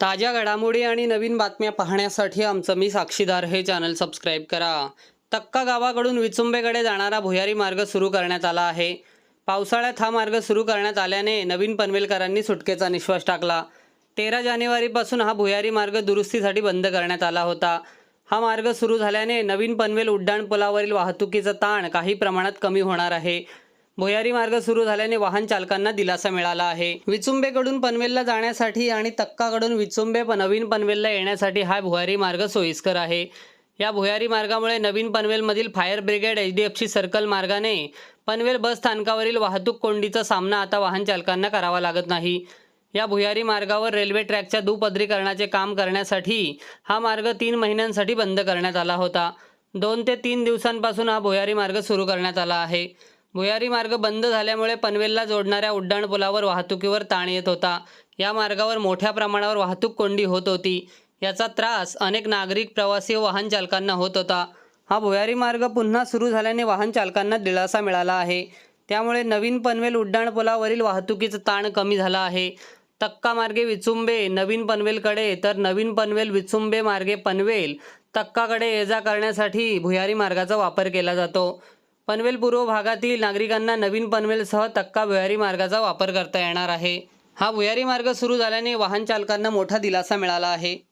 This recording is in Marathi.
ताज्या घडामोडी आणि नवीन बातम्या पाहण्यासाठी आमचं मी साक्षीदार हे चॅनल सबस्क्राईब करा. तक्का गावाकडून विचुंबेकडे जाणारा भुयारी मार्ग सुरू करण्यात आला आहे. पावसाळ्यात हा मार्ग सुरू करण्यात आल्याने नवीन पनवेलकरांनी सुटकेचा निश्वास टाकला. तेरा जानेवारीपासून हा भुयारी मार्ग दुरुस्तीसाठी बंद करण्यात आला होता. हा मार्ग सुरू झाल्याने नवीन पनवेल उड्डाणपुलावरील वाहतुकीचा ताण काही प्रमाणात कमी होणार आहे. भुयारी मार्ग सुरू झाल्याने वाहन चालकांना दिलासा मिळाला आहे. विचुंबेकडून पनवेलला जाण्यासाठी आणि तक्काकडून विचुंबे नवीन पनवेलला येण्यासाठी हा भुयारी मार्ग सोयीस्कर आहे. या भुयारी मार्गामुळे नवीन पनवेलमधील fire brigade H D F C circle मार्गाने पनवेल बस स्थानकावरील वाहतूक कोंडीचा सामना आता वाहन चालकांना करावा लागत नाही. या भुयारी मार्गावर रेल्वे ट्रॅकच्या दुपदरीकरणाचे काम करण्यासाठी हा मार्ग तीन महिन्यांसाठी बंद करण्यात आला होता. दोन ते तीन दिवसांपासून हा भुयारी मार्ग सुरू करण्यात आला आहे. भुयारी मार्ग बंद झाल्यामुळे पनवेलला जोडणाऱ्या उड्डाणपुलावर वाहतुकीवर ताण येत होता. या मार्गावर मोठ्या प्रमाणावर वाहतूक कोंडी होत होती. याचा त्रास अनेक नागरिक प्रवासी व वाहन चालकांना होत होता. हा भुयारी मार्ग पुन्हा सुरू झाल्याने वाहन चालकांना दिलासा मिळाला आहे. त्यामुळे नवीन पनवेल उड्डाणपुलावरील वाहतुकीचा ताण कमी झाला आहे. तक्का मार्गे विचुंबे नवीन पनवेलकडे तर नवीन पनवेल विचुंबे मार्गे पनवेल तक्काकडे ये जा करण्यासाठी भुयारी मार्गाचा वापर केला जातो. पनवेल पूर्व भागातील नागरिकांना नवीन पनवेलसह तक्का भुयारी मार्गाचा वापर करता येणार आहे. हा भुयारी मार्ग सुरू झाल्याने वाहन चालकांना मोठा दिलासा मिळाला आहे.